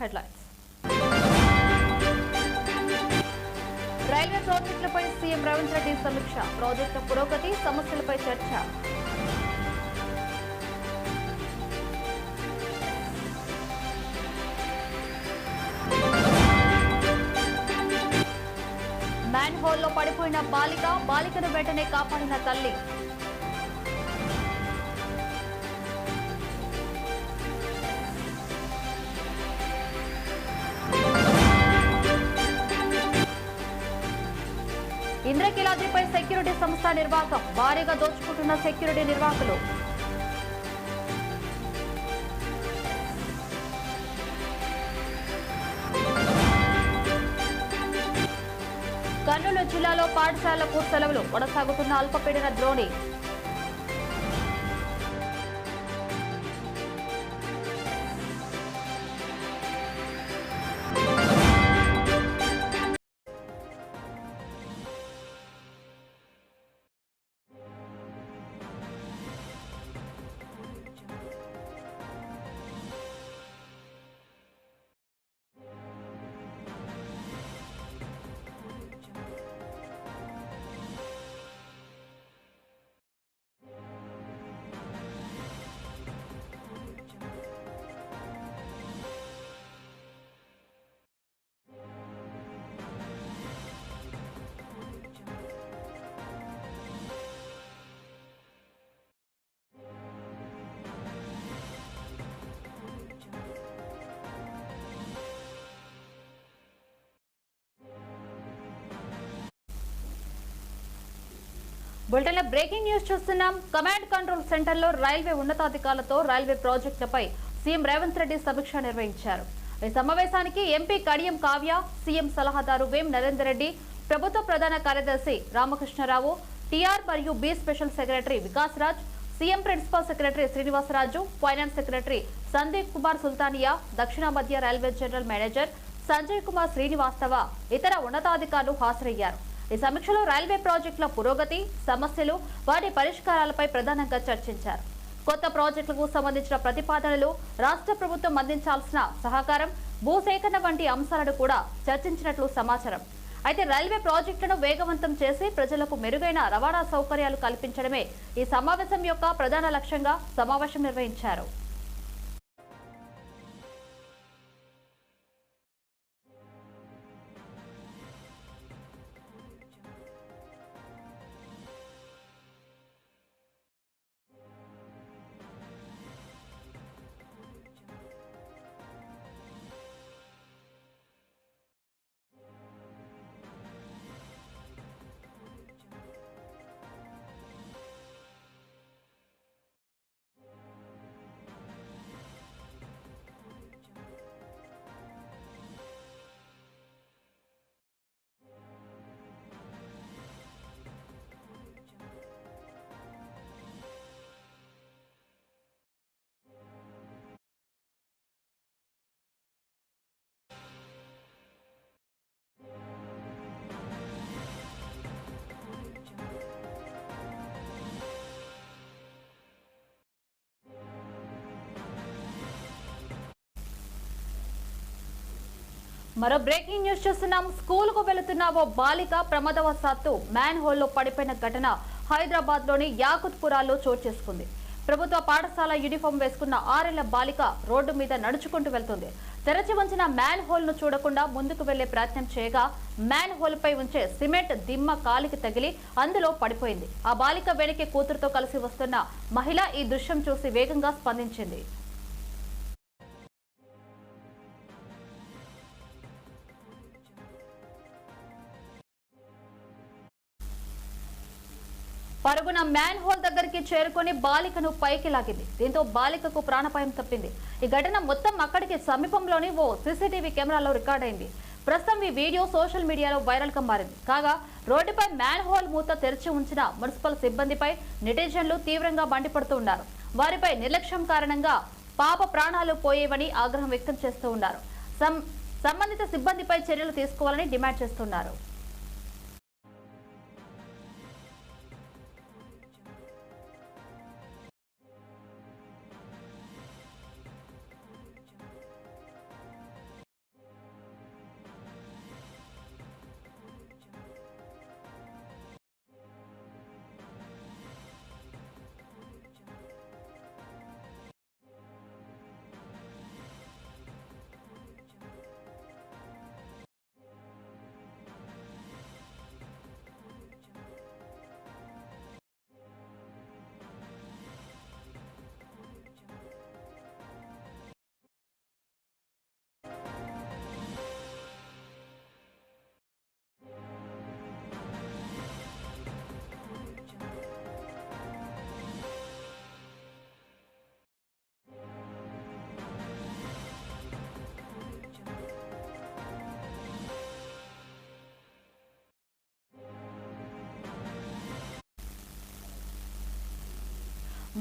Headlines railway ప్రాజెక్టులపై CM Revanth Reddy సమీక్ష. ప్రాజెక్టుల పురోగతి సమస్యలపై చర్చ. మ్యాన్ హోల్లో పడిపోయిన బాలిక బాలికను వెంటనే కాపాడిన తల్లి. ఇంద్రకీలాద్రిపై సెక్యూరిటీ సంస్థ నిర్వాహకం భారీగా దోచుకుంటున్న సెక్యూరిటీ నిర్వాహకులు. కర్నూలు జిల్లాలో పాఠశాలలకు సెలవులు కొనసాగుతున్న అల్పపీడన ద్రోణి బులెటిన్లో బ్రేకింగ్ న్యూస్ చూస్తున్నాం. కమాండ్ కంట్రోల్ సెంటర్లో రైల్వే ఉన్నతాధికారులతో రైల్వే ప్రాజెక్టులపై సీఎం రేవంత్ రెడ్డి సమీక్ష నిర్వహించారు. ఈ సమావేశానికి ఎంపీ కడియం కావ్య సీఎం సలహాదారు వేం నరేందర్ రెడ్డి ప్రభుత్వ ప్రధాన కార్యదర్శి రామకృష్ణరావు టీఆర్ మరియు B special secretary Vikas Raj CM principal secretary Srinivasa Raju finance secretary Sandeep Kumar Sultania దక్షిణ మధ్య railway general manager Sanjay Kumar Srivastava ఇతర ఉన్నతాధికారులు హాజరయ్యారు. ఈ సమీక్షలో రైల్వే ప్రాజెక్టుల పురోగతి సమస్యలు వాటి పరిష్కారాలపై ప్రధానంగా చర్చించారు. కొత్త ప్రాజెక్టులకు సంబంధించిన ప్రతిపాదనలు రాష్ట్ర ప్రభుత్వం అందించాల్సిన సహకారం భూసేకరణ వంటి అంశాలను కూడా చర్చించినట్లు సమాచారం. అయితే రైల్వే ప్రాజెక్టులను వేగవంతం చేసి ప్రజలకు మెరుగైన రవాణా సౌకర్యాలు కల్పించడమే ఈ సమావేశం యొక్క ప్రధాన లక్ష్యంగా సమావేశం నిర్వహించారు. మరో బ్రేకింగ్ న్యూస్ చూస్తున్నాం. స్కూల్కు వెళుతున్న ఓ బాలిక ప్రమాదవశాత్తు మ్యాన్ హోల్లో పడిపోయిన ఘటన హైదరాబాద్లోని యాకుత్పురాలో చోటు చేసుకుంది. ప్రభుత్వ పాఠశాల యూనిఫామ్ వేసుకున్న ఆరేళ్ళ బాలిక రోడ్డు మీద నడుచుకుంటూ వెళ్తుంది. తెరచి ఉంచిన మ్యాన్ హోల్ను చూడకుండా ముందుకు వెళ్ళే ప్రయత్నం చేయగా మ్యాన్ హోల్ పై ఉంచే సిమెంట్ దిమ్మ కాలికి తగిలి అందులో పడిపోయింది. ఆ బాలిక వెనకే కూతురుతో కలిసి వస్తున్న మహిళ ఈ దృశ్యం చూసి వేగంగా స్పందించింది. పరుగున మ్యాన్ హోల్ దగ్గరికి చేరుకుని బాలికను పైకి లాగింది. దీంతో బాలికకు ప్రాణపాయం తప్పింది. ఈ ఘటన మొత్తం అక్కడికి సమీపంలోని ఓ సీసీటీవీ కెమెరాలో రికార్డైంది ప్రస్తుతం ఈ వీడియో సోషల్ మీడియాలో వైరల్గా మారింది. కాగా రోడ్డుపై మ్యాన్ హోల్ మూత తెరిచి ఉంచిన మున్సిపల్ సిబ్బందిపై నెటిజన్లు తీవ్రంగా మండిపడుతూ ఉన్నారు. వారిపై నిర్లక్ష్యం కారణంగా పాప ప్రాణాలు పోయేవని ఆగ్రహం వ్యక్తం చేస్తూ ఉన్నారు. సం- సంబంధిత సిబ్బందిపై చర్యలు తీసుకోవాలని డిమాండ్ చేస్తున్నారు.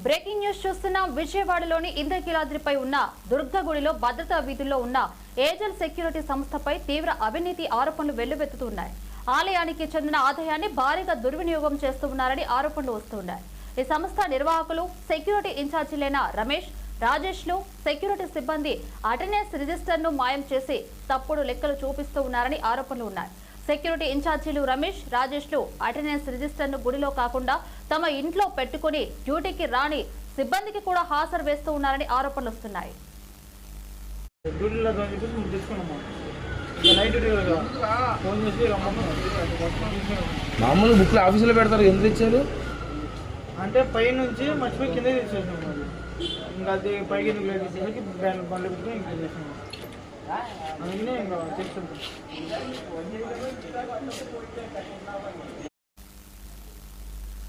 బ్రేకింగ్ న్యూస్ చూస్తున్నాం విజయవాడలోని ఇంద్రకీలాద్రిపై ఉన్న దుర్గగుడిలో భద్రతా వీధుల్లో ఉన్న ఏజెల్ సెక్యూరిటీ సంస్థపై తీవ్ర అవినీతి ఆరోపణలు వెల్లువెత్తుతున్నాయి. ఆలయానికి చెందిన ఆదాయాన్ని భారీగా దుర్వినియోగం చేస్తూ ఉన్నారని ఆరోపణలు వస్తున్నాయి. ఈ సంస్థ నిర్వాహకులు సెక్యూరిటీ ఇన్ఛార్జీలైన రమేష్ రాజేష్లు సెక్యూరిటీ సిబ్బంది అటెండెన్స్ రిజిస్టర్ను మాయం చేసి తప్పుడు లెక్కలు చూపిస్తూ ఉన్నారని ఆరోపణలు ఉన్నాయి. సెక్యూరిటీ ఇన్ఛార్జీలు రమేష్ రాజేష్లు అటెండెన్స్ రిజిస్టర్ను గుడిలో కాకుండా తమ ఇంట్లో పెట్టుకుని డ్యూటీకి రాని సిబ్బందికి కూడా హాజరు వేస్తూ ఉన్నారని ఆరోపణలు వస్తున్నాయి. మామూలు బుక్లు ఆఫీసులో పెడతారు ఎందుకు తెచ్చారు అంటే పై నుంచి మర్చిపోయి కింద ఇంకా అది పైకి బ్యాన్ బండ్లు పెట్టుకుని ఇంకా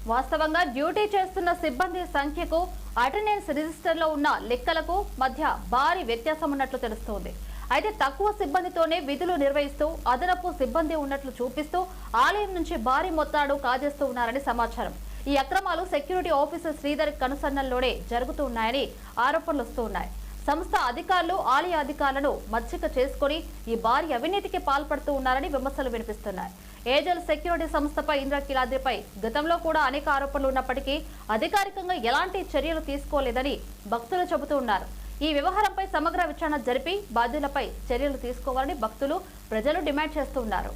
వాస్తవంగా డ్యూటీ చేస్తున్న సిబ్బంది సంఖ్యకు అటెండెన్స్ రిజిస్టర్లో ఉన్న లెక్కలకు మధ్య భారీ వ్యత్యాసం ఉన్నట్లు తెలుస్తోంది. అయితే తక్కువ సిబ్బందితోనే విధులు నిర్వహిస్తూ అదనపు సిబ్బంది ఉన్నట్లు చూపిస్తూ ఆలయం నుంచి భారీ మొత్తాడు కాజేస్తూ ఉన్నారని సమాచారం. ఈ అక్రమాలు సెక్యూరిటీ ఆఫీసర్ శ్రీధర్ కనుసన్నల్లోనే జరుగుతున్నాయని ఆరోపణలు వస్తూ ఉన్నాయి. సంస్థ అధికారులు ఆలయ అధికారులను మచ్చిక చేసుకుని ఈ భారీ అవినీతికి పాల్పడుతూ ఉన్నారని విమర్శలు వినిపిస్తున్నాయి. ఏజల్ సెక్యూరిటీ సంస్థపై ఇంద్రకీలాద్రిపై గతంలో కూడా అనేక ఆరోపణలు ఉన్నప్పటికీ అధికారికంగా ఎలాంటి చర్యలు తీసుకోలేదని భక్తులు చెబుతూ ఉన్నారు. ఈ వ్యవహారంపై సమగ్ర విచారణ జరిపి బాధ్యులపై చర్యలు తీసుకోవాలని భక్తులు ప్రజలు డిమాండ్ చేస్తూ ఉన్నారు.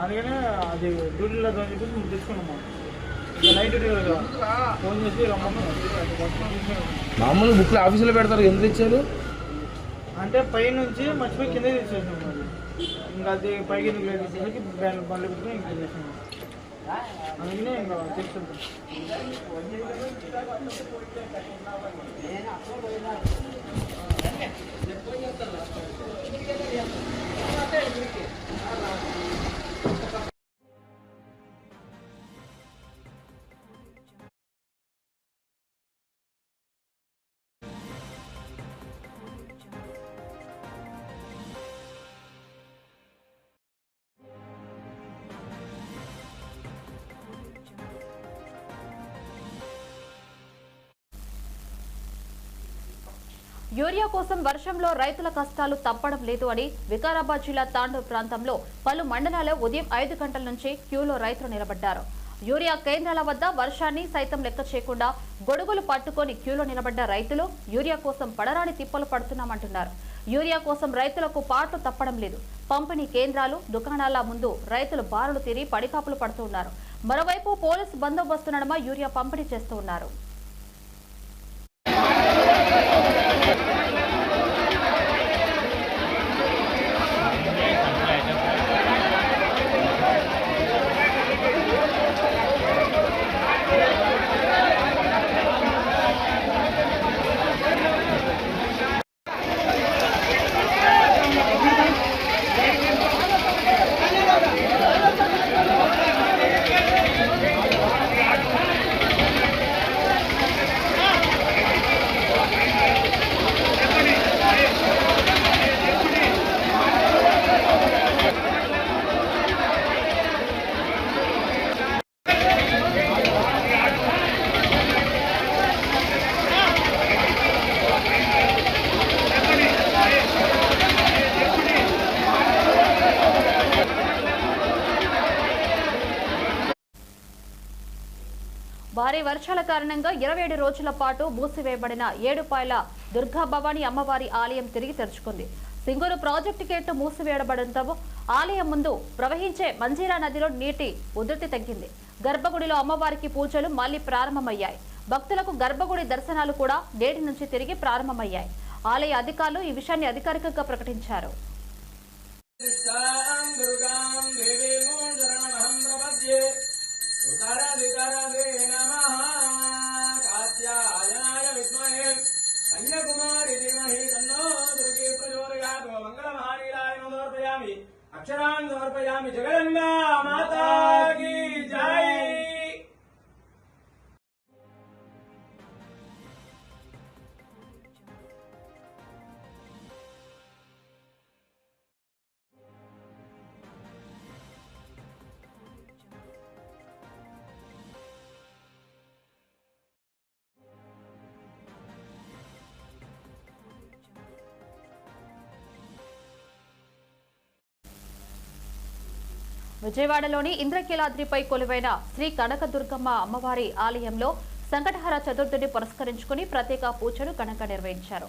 అందుకనే అది డ్యూటీలో అని మామూలు బుక్లు ఆఫీసులో పెడతారు ఎందుకు తెచ్చారు అంటే పై నుంచి మర్చిపోయి కింద తీసేసినాం మరి ఇంకా అది పైకి ఎందుకు లేదు? తీసేసరికి బ్యాన్ బండ్లు పెట్టుకుని ఇంకా చేసినాం అందుకనే ఇంకా తెచ్చుకుంటాం యూరియా కోసం వర్షంలో రైతుల కష్టాలు తప్పడం లేదు అని వికారాబాద్ జిల్లా తాండూర్ ప్రాంతంలో పలు మండలాల్లో ఉదయం ఐదు గంటల నుంచి క్యూలో రైతులు నిలబడ్డారు. యూరియా కేంద్రాల వద్ద వర్షాన్ని సైతం లెక్క చేయకుండా గొడుగులు పట్టుకొని క్యూలో నిలబడ్డ రైతులు యూరియా కోసం పడరాని తిప్పలు పడుతున్నామంటున్నారు. యూరియా కోసం రైతులకు పాటలు తప్పడం లేదు. పంపిణీ కేంద్రాలు దుకాణాల ముందు రైతులు బారులు తీరి పడికాపులు పడుతున్నారు మరోవైపు పోలీసు బందోబస్తు నడమ యూరియా పంపిణీ చేస్తూ భారీ వర్షాల కారణంగా ఇరవై ఏడు రోజుల పాటు మూసివేయబడిన ఏడుపాయల దుర్గా భవానీ అమ్మవారి ఆలయం తిరిగి తెరుచుకుంది. సింగూరు ప్రాజెక్టు గేటు మూసివేయబడంతో ఆలయం ముందు ప్రవహించే మంజీరా నదిలో నీటి ఉధృతి తగ్గింది. గర్భగుడిలో అమ్మవారికి పూజలు మళ్ళీ ప్రారంభమయ్యాయి. భక్తులకు గర్భగుడి దర్శనాలు కూడా నేటి నుంచి తిరిగి ప్రారంభమయ్యాయి. ఆలయ అధికారులు ఈ విషయాన్ని అధికారికంగా ప్రకటించారు. దుర్గాం దేవీమో శరణమహం ప్రపద్యే ఉత్తరాధికారే నమః. కాత్యాయనాయ విద్మహే. కన్యాకుమారి ధీమహి తన్నో దుర్గే ప్రచోదయాత్ మంగళమహానీలాయ సమర్పయామి అక్షరాన్ సమర్పయామి జగదంబా మాతా కీ జై. విజయవాడలోని ఇంద్రకీలాద్రిపై కొలువైన శ్రీ కనకదుర్గమ్మ అమ్మవారి ఆలయంలో సంకటహర చతుర్థిని పురస్కరించుకుని ప్రత్యేక పూజలు ఘనంగా నిర్వహించారు.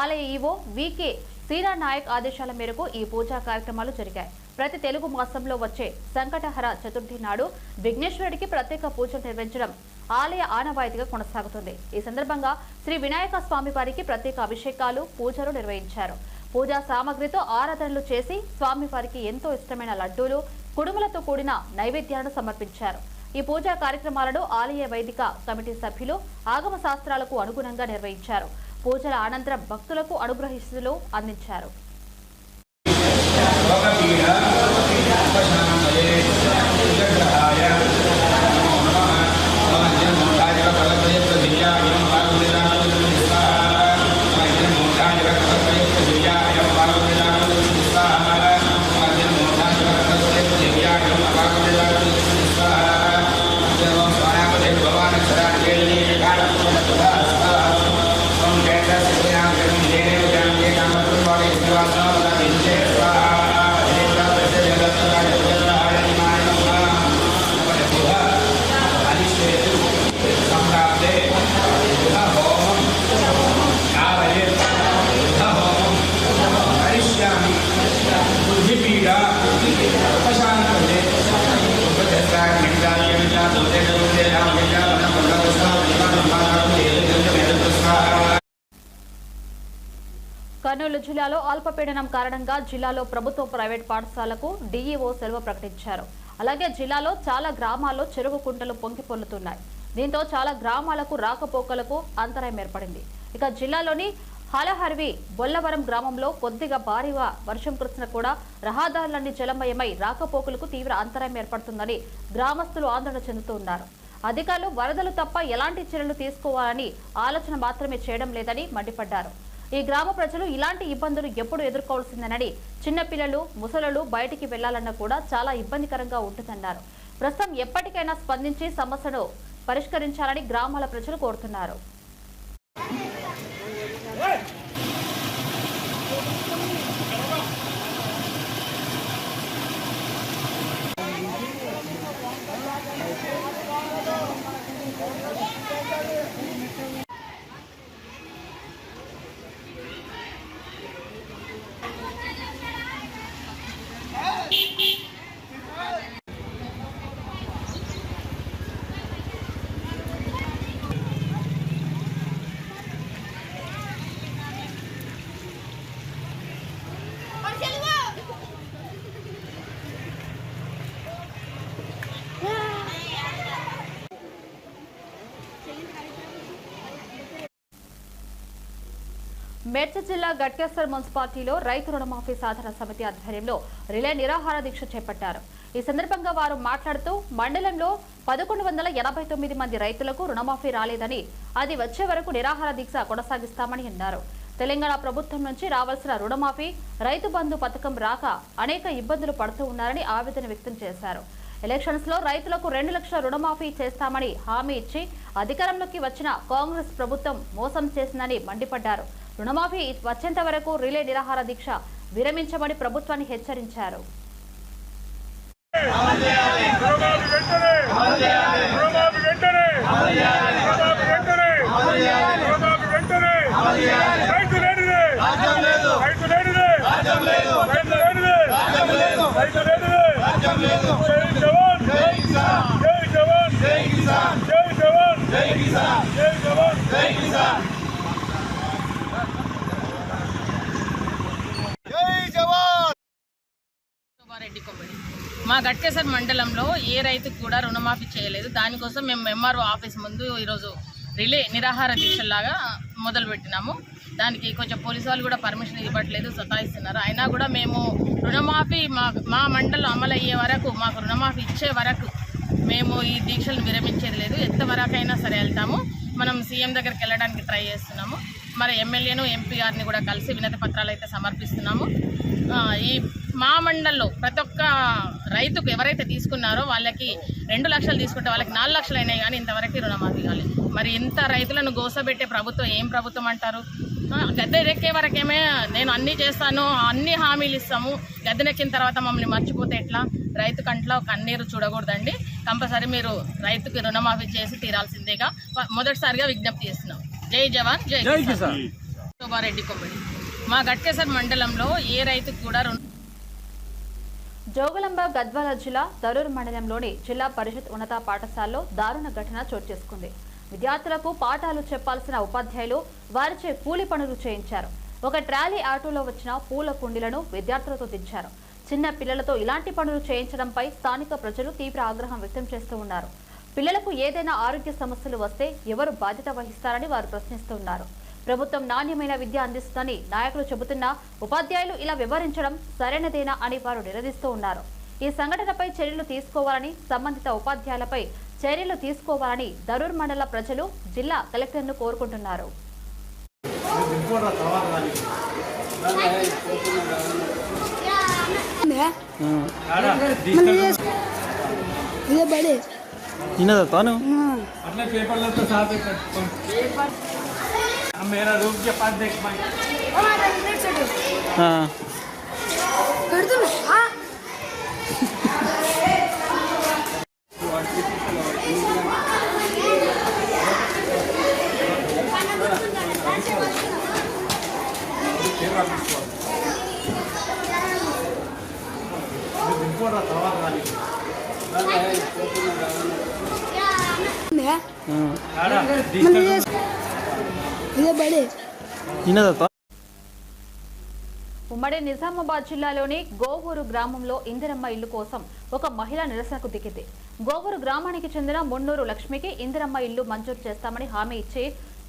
ఆలయ ఈవో వికే సీరా నాయక్ ఆదేశాల మేరకు ఈ పూజా కార్యక్రమాలు జరిగాయి. ప్రతి తెలుగు మాసంలో వచ్చే సంకటహర చతుర్థి నాడు విఘ్నేశ్వరుడికి ప్రత్యేక పూజలు నిర్వహించడం ఆలయ ఆనవాయితీగా కొనసాగుతుంది. ఈ సందర్భంగా శ్రీ వినాయక స్వామి వారికి ప్రత్యేక అభిషేకాలు పూజలు నిర్వహించారు. పూజా సామగ్రితో ఆరాధనలు చేసి స్వామివారికి ఎంతో ఇష్టమైన లడ్డూలు కుడుములతో కూడిన నైవేద్యాలను సమర్పించారు. ఈ పూజా కార్యక్రమాలను ఆలయ వైదిక కమిటీ సభ్యులు ఆగమ శాస్త్రాలకు అనుగుణంగా నిర్వహించారు. పూజల అనంతరం భక్తులకు అనుగ్రహిస్తులు అందించారు. లోకపీడ కారణంగా జిల్లాలో ప్రభుత్వ ప్రైవేట్ పాఠశాలకు డీఈఓ సెలవు ప్రకటించారు. అలాగే జిల్లాలో చాలా గ్రామాల్లో చెరువు కుంటలు పొంగి పొల్లుతున్నాయి. దీంతో చాలా గ్రామాలకు రాకపోకలకు అంతరాయం ఏర్పడింది. ఇక జిల్లాలోని హలహర్వి బొల్లవరం గ్రామంలో కొద్దిగా భారీగా వర్షం కురిసిన కూడా రహదారులన్నీ జలమయమై రాకపోకలకు తీవ్ర అంతరాయం ఏర్పడుతుందని గ్రామస్తులు ఆందోళన చెందుతూ ఉన్నారు. అధికారులు వరదలు తప్ప ఎలాంటి చర్యలు తీసుకోవాలని ఆలోచన మాత్రమే చేయడం లేదని మండిపడ్డారు. ఈ గ్రామ ప్రజలు ఇలాంటి ఇబ్బందులు ఎప్పుడు ఎదుర్కోవాల్సిందనని చిన్నపిల్లలు ముసలులు బయటికి వెళ్ళాలన్నా కూడా చాలా ఇబ్బందికరంగా ఉంటుందన్నారు. ప్రస్తుతం ఎప్పటికైనా స్పందించి సమస్యను పరిష్కరించాలని గ్రామాల ప్రజలు కోరుతున్నారు. మేడ్చల్ జిల్లా గట్కేశ్వర్ మున్సిపాలిటీలో రైతు రుణమాఫీ సాధన సమితి ఆధ్వర్యంలో రిలే నిరాహార దీక్ష చేపట్టారు. ఈ సందర్భంగా వారు మాట్లాడుతూ మండలంలో పదకొండు వందల ఎనభై తొమ్మిది మంది రైతులకు రుణమాఫీ రాలేదని అది వచ్చే వరకు నిరాహార దీక్ష కొనసాగిస్తామని అన్నారు. తెలంగాణ ప్రభుత్వం నుంచి రావాల్సిన రుణమాఫీ రైతు బంధు పథకం రాక అనేక ఇబ్బందులు పడుతూ ఉన్నారని ఆవేదన వ్యక్తం చేశారు. ఎలక్షన్స్లో రైతులకు రెండు లక్షల రుణమాఫీ చేస్తామని హామీ ఇచ్చి అధికారంలోకి వచ్చిన కాంగ్రెస్ ప్రభుత్వం మోసం చేసిందని మండిపడ్డారు. రుణమాఫీ వచ్చేంత వరకు రిలే నిరాహార దీక్ష విరమించమని ప్రభుత్వాన్ని హెచ్చరించారు. రుణమాఫీ వెంటనే రుణమాఫీ వెంటనే రుణమాఫీ వెంటనే రుణమాఫీ వెంటనే రైతు లేనిదే రైతు లేనిదే రైతు లేనిదే రైతు లేనిదే జై జవాన్ జై జవాన్ జై జవాన్ జై జవాన్ శోభారెడ్డి కొబ్బరి మా గట్కేసర్ మండలంలో ఏ రైతుకు కూడా రుణమాఫీ చేయలేదు. దానికోసం మేము ఎంఆర్ఓ ఆఫీస్ ముందు ఈరోజు రిలే నిరాహార దీక్షలాగా మొదలు పెట్టినాము. దానికి కొంచెం పోలీసు వాళ్ళు కూడా పర్మిషన్ ఇవ్వట్లేదు సతాయిస్తున్నారు. అయినా కూడా మేము రుణమాఫీ మా మా మండలం అమలు అయ్యే వరకు మాకు రుణమాఫీ ఇచ్చే వరకు మేము ఈ దీక్షలు విరమించేది లేదు. ఎంతవరకైనా సరే వెళ్తాము. మనం సీఎం దగ్గరికి వెళ్ళడానికి ట్రై చేస్తున్నాము. మరి ఎమ్మెల్యేను ఎంపీ గారిని కూడా కలిసి వినతి పత్రాలు అయితే సమర్పిస్తున్నాము. ఈ మా మండల్లో ప్రతి ఒక్క రైతుకు ఎవరైతే తీసుకున్నారో వాళ్ళకి రెండు లక్షలు తీసుకుంటే వాళ్ళకి నాలుగు లక్షలు అయినాయి కానీ ఇంతవరకు రుణమాఫీ కాలేదు. మరి ఇంత రైతులను గోసబెట్టే ప్రభుత్వం ఏం ప్రభుత్వం అంటారు? గద్దెనెక్కే వరకేమే నేను అన్నీ చేస్తాను అన్ని హామీలు ఇస్తాము. గద్దెనెక్కిన తర్వాత మమ్మల్ని మర్చిపోతే ఎట్లా? రైతు కంట్లో కన్నీరు చూడకూడదండి. కంపల్సరీ మీరు రైతుకి రుణమాఫీ చేసి తీరాల్సిందేగా. మొదటిసారిగా విజ్ఞప్తి చేస్తున్నాం. జై జవాన్ జై కిసాన్. శోభారెడ్డి కొమ్మడి మా గట్కేసర్ మండలంలో ఏ రైతుకు కూడా రుణ జోగులాంబ గద్వాల జిల్లా దరూర్ మండలంలోని జిల్లా పరిషత్ ఉన్నత పాఠశాలలో దారుణ ఘటన చోటు చేసుకుంది. విద్యార్థులకు పాఠాలు చెప్పాల్సిన ఉపాధ్యాయులు వారిచే కూలి పనులు చేయించారు. ఒక ట్రాలీ ఆటోలో వచ్చిన పూల కుండీలను విద్యార్థులతో దించారు. చిన్న పిల్లలతో ఇలాంటి పనులు చేయించడంపై స్థానిక ప్రజలు తీవ్ర ఆగ్రహం వ్యక్తం చేస్తూ ఉన్నారు. పిల్లలకు ఏదైనా ఆరోగ్య సమస్యలు వస్తే ఎవరు బాధ్యత వహిస్తారని వారు ప్రశ్నిస్తున్నారు. ప్రభుత్వం నాణ్యమైన విద్య అందిస్తుందని నాయకులు చెబుతున్నా ఉపాధ్యాయులు ఇలా వివరించడం సరైనదేనా అని వారు నిలదీస్తూ ఉన్నారు. ఈ సంఘటనపై చర్యలు తీసుకోవాలని సంబంధిత ఉపాధ్యాయులపై చర్యలు తీసుకోవాలని దరూర్ మండల ప్రజలు జిల్లా కలెక్టర్ను కోరుకుంటున్నారు. ఇదే బడే తినదా తాను अपने पेपर लो तो साथ में हम मेरा रूम के पास देख पाए పెడుతున్నా ఇదే బడే తినదా ఉమ్మడి నిజామాబాద్ జిల్లాలోని గోవూరు గ్రామంలో ఇందిరమ్మ ఇల్లు కోసం ఒక మహిళ నిరసనకు దిగింది. గోవూరు గ్రామానికి చెందిన మున్నూరు లక్ష్మికి ఇందిరమ్మ ఇల్లు మంజూరు చేస్తామని హామీ ఇచ్చి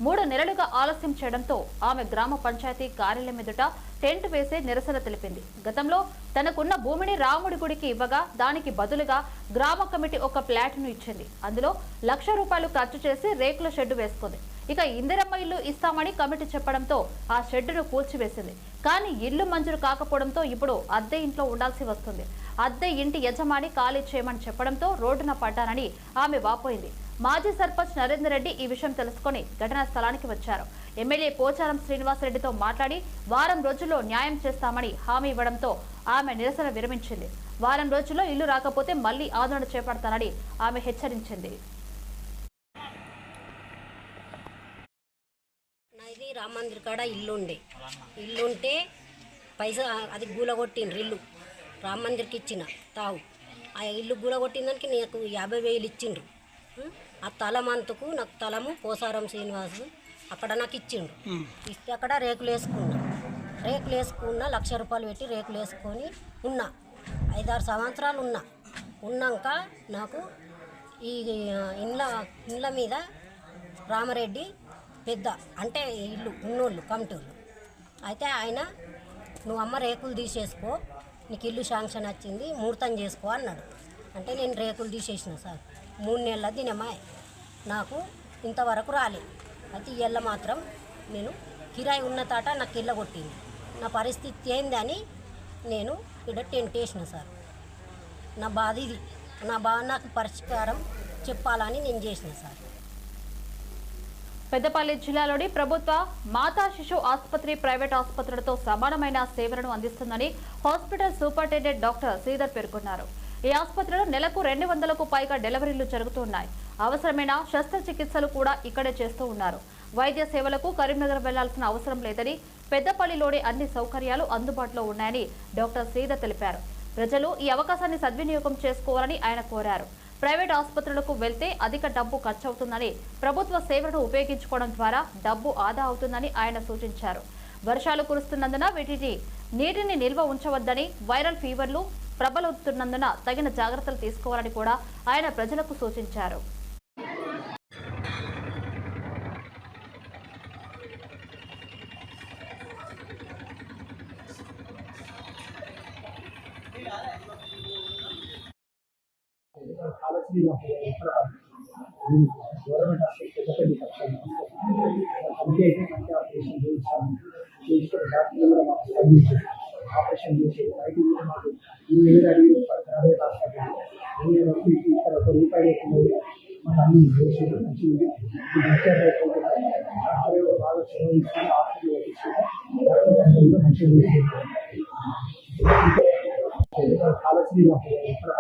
మూడు నెలలుగా ఆలస్యం చేయడంతో ఆమె గ్రామ పంచాయతీ కార్యాలయం ఎదుట టెంట్ వేసే నిరసన తెలిపింది. గతంలో తనకున్న భూమిని రాముడి గుడికి ఇవ్వగా దానికి బదులుగా గ్రామ కమిటీ ఒక ప్లాట్ను ఇచ్చింది. అందులో లక్ష రూపాయలు ఖర్చు చేసి రేకుల షెడ్డు వేసుకుంది. ఇక ఇందిరమ్మ ఇల్లు ఇస్తామని కమిటీ చెప్పడంతో ఆ షెడ్డును కూల్చివేసింది. కానీ ఇల్లు మంజూరు కాకపోవడంతో ఇప్పుడు అద్దె ఇంట్లో ఉండాల్సి వస్తుంది. అద్దె ఇంటి యజమాని ఖాళీ చేయమని చెప్పడంతో రోడ్డున పడ్డానని ఆమె వాపోయింది. మాజీ సర్పంచ్ నరేందర్ రెడ్డి ఈ విషయం తెలుసుకొని ఘటనా స్థలానికి వచ్చారు. ఎమ్మెల్యే పోచారం శ్రీనివాసరెడ్డితో మాట్లాడి వారం రోజుల్లో న్యాయం చేస్తామని హామీ ఇవ్వడంతో ఆమె నిరసన విరమించింది. వారం రోజుల్లో ఇల్లు రాకపోతే మళ్ళీ ఆందోళన చేపడతానని ఆమె హెచ్చరించింది. రామ మందిర్ కాడ ఇల్లు ఉండే ఇల్లు ఉంటే పైసా అది గూలగొట్టిండ్రు ఇల్లు. రామ మందిర్కి ఇచ్చిన తావు. ఆ ఇల్లు గూలగొట్టిన దానికి నాకు యాభై వేలు ఇచ్చిండ్రు? ఆ తలమంతుకు నాకు తలము పోసారం శ్రీనివాసు అక్కడ నాకు ఇచ్చిండు ఇస్తే అక్కడ రేకులు వేసుకున్నా రేకులు వేసుకున్నా లక్ష రూపాయలు పెట్టి రేకులు వేసుకొని ఉన్నా. ఐదారు సంవత్సరాలు ఉన్నా. ఉన్నాక నాకు ఈ ఇండ్ల ఇండ్ల మీద రామరెడ్డి పెద్ద అంటే ఇల్లు ఉన్నోళ్ళు కమిటోళ్ళు అయితే ఆయన నువ్వు అమ్మ రేకులు తీసేసుకో నీకు ఇల్లు శాంక్షన్ వచ్చింది ముహూర్తం చేసుకో అన్నాడు. అంటే నేను రేకులు తీసేసిన సార్. మూడు నెలల దినమాయ్ నాకు ఇంతవరకు రాలే. అయితే ఇళ్ళ మాత్రం నేను కిరాయి ఉన్న తాట నాకు ఇళ్ళ కొట్టింది. నా పరిస్థితి ఏందని నేను ఇక్కడ టెంట్ వేసిన సార్. నా బాధ ఇది. నా బాధ నాకు పరిష్కారం చెప్పాలని నేను చేసిన సార్. పెద్దపల్లి జిల్లాలోని ప్రభుత్వ మాతా శిశు ఆసుపత్రి ప్రైవేట్ ఆసుపత్రులతో సమానమైన సేవలను అందిస్తుందని హాస్పిటల్ సూపరింటెండెంట్ డాక్టర్ శ్రీధర్ పేర్కొన్నారు. ఈ ఆసుపత్రిలో నెలకు రెండు వందలకు పైగా డెలివరీలు జరుగుతున్నాయి. అవసరమైన శస్త్రచికిత్సలు కూడా ఇక్కడే చేస్తూ ఉన్నారు. వైద్య సేవలకు కరీంనగర్ వెళ్ళాల్సిన అవసరం లేదని పెద్దపల్లిలోని అన్ని సౌకర్యాలు అందుబాటులో ఉన్నాయని డాక్టర్ శ్రీధర్ తెలిపారు. ప్రజలు ఈ అవకాశాన్ని సద్వినియోగం చేసుకోవాలని ఆయన కోరారు. ప్రైవేట్ ఆసుపత్రులకు వెళ్తే అధిక డబ్బు ఖర్చవుతుందని ప్రభుత్వ సేవలను ఉపయోగించుకోవడం ద్వారా డబ్బు ఆదా అవుతుందని ఆయన సూచించారు. వర్షాలు కురుస్తున్నందున వీటిని నీటిని నిల్వ ఉంచవద్దని వైరల్ ఫీవర్లు ప్రబలవుతున్నందున తగిన జాగ్రత్తలు తీసుకోవాలని కూడా ఆయన ప్రజలకు సూచించారు. గవర్నమెంట్ హాస్పిటల్ అందుకే ఆపరేషన్ చేయించాము చేయించుకుని డాక్టర్లు కూడా మాకు స్పందించారు ఆపరేషన్ చేసి బయట కూడా మాకు ఇరవై వేలు అడిగి ప్రైవేట్ హాస్పిటల్ ఇరవై ఇక్కడ ఒక రూపాయి లేకుండా మాకు అన్ని చేసి మంచి డిశ్చార్జ్ అయిపోతున్నారు డాక్టర్ బాగా సెలవు హాస్పిటల్ డాక్టర్ కూడా మంచిగా కాలశ్రీ ఇక్కడ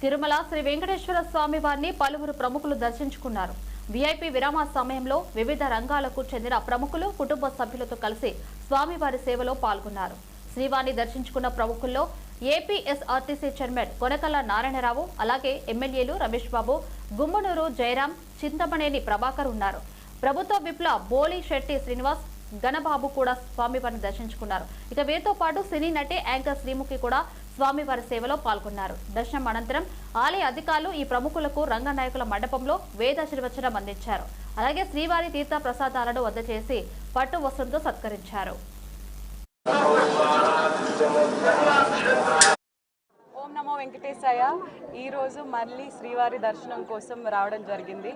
తిరుమల శ్రీ వెంకటేశ్వర స్వామి వారిని పలువురు ప్రముఖులు దర్శించుకున్నారు. విఐపి విరామ సమయంలో వివిధ రంగాలకు చెందిన ప్రముఖులు కుటుంబ సభ్యులతో కలిసి స్వామివారి సేవలో పాల్గొన్నారు. శ్రీవారిని దర్శించుకున్న ప్రముఖుల్లో ఏపీఎస్ఆర్టీసీ చైర్మన్ కొనకల్ల నారాయణరావు అలాగే ఎమ్మెల్యేలు రమేష్ బాబు గుమ్మనూరు జయరాం చింతమనేని ప్రభాకర్ ఉన్నారు. ప్రభుత్వ విప్ల బోలి శెట్టి శ్రీనివాస్ గణబాబు కూడా స్వామివారిని దర్శించుకున్నారు. ఇక వీరితో పాటు సినీ నటి యాంకర్ శ్రీముఖి కూడా స్వామివారి సేవలో పాల్గొన్నారు. దర్శనం అనంతరం ఆలయ అధికారులు ఈ ప్రముఖులకు రంగనాయకుల మండపంలో వేదాశీర్వచనం అందించారు. అలాగే శ్రీవారి తీర్థ ప్రసాదాలను వద్ద చేసి పట్టు వస్త్రంతో సత్కరించారు. నమో వెంకటేశాయ ఈరోజు మళ్ళీ శ్రీవారి దర్శనం కోసం రావడం జరిగింది.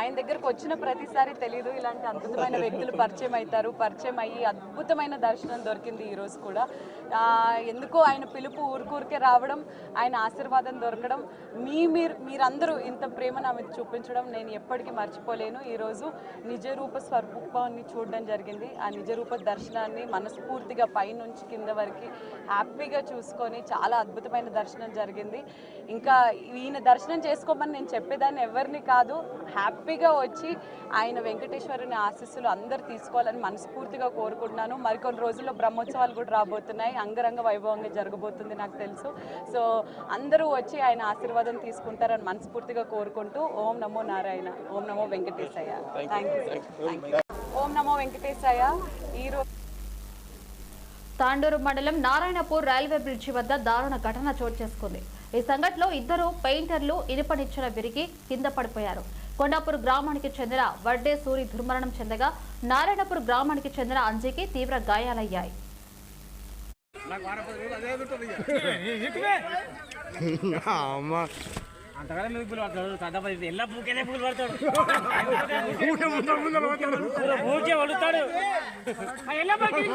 ఆయన దగ్గరకు వచ్చిన ప్రతిసారి తెలీదు. ఇలాంటి అద్భుతమైన వ్యక్తులు పరిచయం అవుతారు. పరిచయం అయ్యి అద్భుతమైన దర్శనం దొరికింది ఈరోజు కూడా. ఎందుకో ఆయన పిలుపు ఊరికూరికే రావడం ఆయన ఆశీర్వాదం దొరకడం మీ మీరు మీరందరూ ఇంత ప్రేమ నా మీద చూపించడం నేను ఎప్పటికీ మర్చిపోలేను. ఈరోజు నిజరూప స్వరూపాన్ని చూడడం జరిగింది. ఆ నిజరూప దర్శనాన్ని మనస్ఫూర్తిగా పైనుంచి కింద వరకు హ్యాపీగా చూసుకొని చాలా అద్భుతమైన దర్శనం జరిగింది. ఇంకా ఈయన దర్శనం చేసుకోమని నేను చెప్పేదాన్ని ఎవరిని కాదు. హ్యాపీగా వచ్చి ఆయన వెంకటేశ్వరుని ఆశీస్సులు అందరు తీసుకోవాలని మనస్ఫూర్తిగా కోరుకుంటున్నాను. మరికొన్ని రోజుల్లో బ్రహ్మోత్సవాలు కూడా రాబోతున్నాయి. అంగరంగ వైభవంగా జరగబోతుంది నాకు తెలుసు. సో అందరూ వచ్చి ఆయన ఆశీర్వాదం తీసుకుంటారని మనస్ఫూర్తిగా కోరుకుంటూ ఓం నమో నారాయణ ఓం నమో వెంకటేశయ్య. థ్యాంక్ యూ ఓం నమో వెంకటేశయ్య. ఈరోజు తాండూరు మండలం నారాయణపూర్ రైల్వే బ్రిడ్జి వద్ద దారుణ ఘటన చోటు చేసుకుంది. ఈ సంఘటనలో ఇద్దరు పెయింటర్లు ఇనుప నిచ్చెన విరిగి కింద పడిపోయారు. కొండాపూర్ గ్రామానికి చెందిన వడ్డే సూరి దుర్మరణం చెందగా నారాయణపూర్ గ్రామానికి చెందిన అంజీకి తీవ్ర గాయాలయ్యాయి. అంతకాలం మీద పూలు పడతాడు చద్దపడి ఎలా పూకేనే పూలు పడతాడు పూకే వడుతాడు ఎలా పడి ఈ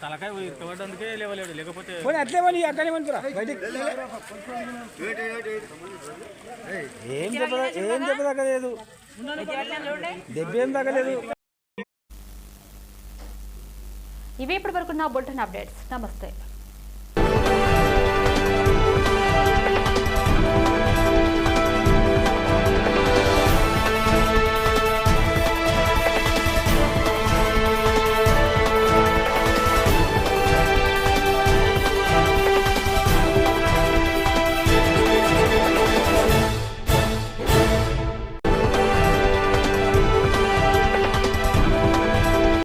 తలకాయ ఇరకబడ్డందుకే లేవలేడు లేకపోతే అట్లే పని అక్కడే పనికిరా బయటికి. ఏం దెబ్బ ఏం దెబ్బ తగ్గలేదు దెబ్బ ఏం తగ్గలేదు ఇవి ఇప్పటి వరకు నా బులెటిన్ అప్డేట్స్. నమస్తే.